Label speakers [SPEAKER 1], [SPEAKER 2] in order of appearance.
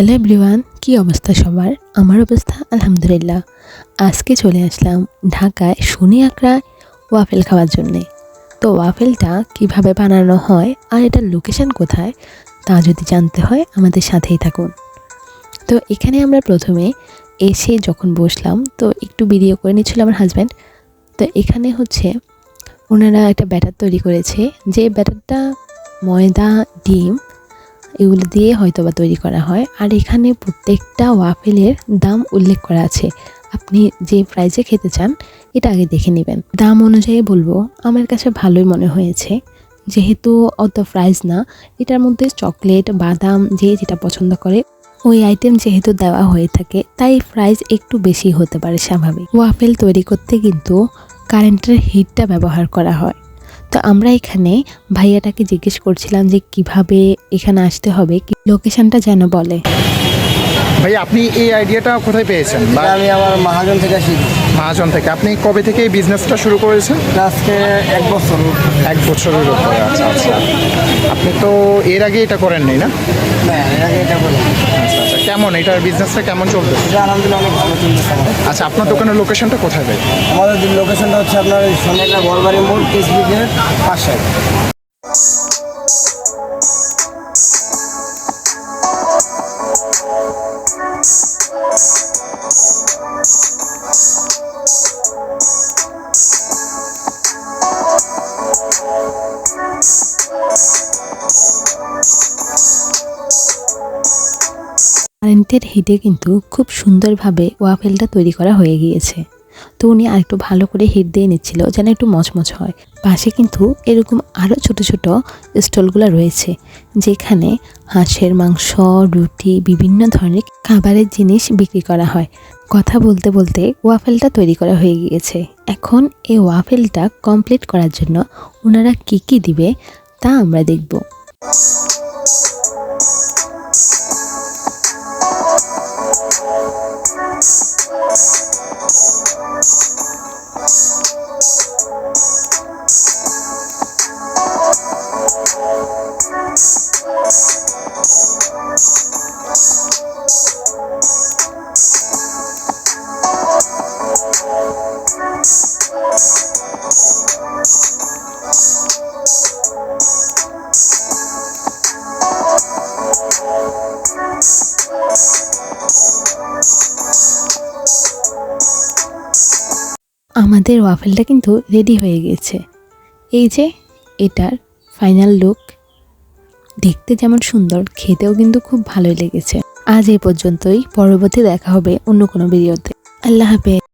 [SPEAKER 1] Hello everyone, কী অবস্থা সবার? আমার অবস্থা আলহামদুলিল্লাহ। আজকে চলে আসলাম ঢাকায় শনি আঁকড়ায় ওয়াফেল খাওয়ার জন্যে। তো ওয়াফেলটা কীভাবে বানানো হয় আর এটার লোকেশন কোথায়, তা যদি জানতে হয় আমাদের সাথেই থাকুন। তো এখানে আমরা প্রথমে এসে যখন বসলাম, তো একটু ভিডিও করে নিচ্ছিল আমার হাজব্যান্ড তো এখানে হচ্ছে ওনারা একটা ব্যাটার তৈরি করেছে, যে ব্যাটারটা ময়দা, ডিম এগুলো দিয়ে হয়তো বা তৈরি করা হয়। আর এখানে প্রত্যেকটা ওয়াফেলের দাম উল্লেখ করা আছে। আপনি যে প্রাইজে খেতে চান, এটা আগে দেখে নেবেন। দাম অনুযায়ী বলব, আমার কাছে ভালোই মনে হয়েছে। যেহেতু অত প্রাইস না, এটার মধ্যে চকলেট বাদাম, যে যেটা পছন্দ করে, ওই আইটেম যেহেতু দেওয়া হয়ে থাকে, তাই প্রাইস একটু বেশি হতে পারে স্বাভাবিক। ওয়াফেল তৈরি করতে কিন্তু কারেন্টের হিটটা ব্যবহার করা হয়। তো আমরা এখানে ভাইয়াটাকে জিজ্ঞেস করছিলাম যে কীভাবে এখানে আসতে হবে কি লোকেশনটা যেন বলে।
[SPEAKER 2] ভাই আপনি এই আইডিয়াটা কোথায় পেয়েছেন? বা
[SPEAKER 3] আমি আমার মহাজন থেকে শিখি
[SPEAKER 2] মহাজন থেকে। আপনি কবে থেকে এই বিজনেসটা শুরু করেছেন?
[SPEAKER 3] আজকে এক বছর।
[SPEAKER 2] এক বছরের উপরে আচ্ছা আচ্ছা। আপনি তো এর আগে এটা করেননি না?
[SPEAKER 3] না এর আগে এটা করি
[SPEAKER 2] আচ্ছা কেমন? এটার বিজনেসটা কেমন চলবে?
[SPEAKER 3] এটা আলহামদুলিল্লাহ অনেক ভালো চলতেছে
[SPEAKER 2] আচ্ছা আপনার দোকানের লোকেশনটা কোথায় ভাই?
[SPEAKER 3] আমাদের লোকেশনটা হচ্ছে আপনার সোনাইলা বলবাড়ি মোড় পাশে।
[SPEAKER 1] কারেন্টের হিটে কিন্তু খুব সুন্দরভাবে ওয়াফেলটা তৈরি করা হয়ে গিয়েছে। তো উনি আরেকটু ভালো করে হিট দিয়ে নিচ্ছিল যেন একটু মচমচ হয়। পাশে কিন্তু এরকম আরও ছোট ছোট স্টলগুলো রয়েছে, যেখানে হাঁসের মাংস, রুটি, বিভিন্ন ধরনের খাবারের জিনিস বিক্রি করা হয়। কথা বলতে বলতে ওয়াফেলটা তৈরি করা হয়ে গিয়েছে। এখন এই ওয়াফেলটা কমপ্লিট করার জন্য ওনারা কি কি দিবে তা আমরা দেখব। আমাদের ওয়াফেলটা কিন্তু রেডি হয়ে গেছে। এই যে, এটার ফাইনাল লুক। দেখতে যেমন সুন্দর, খেতেও কিন্তু খুব ভালোই লেগেছে। আজ এই পর্যন্তই, পরবর্তী দেখা হবে অন্য কোনো ভিডিওতে। আল্লাহ হাফেজ।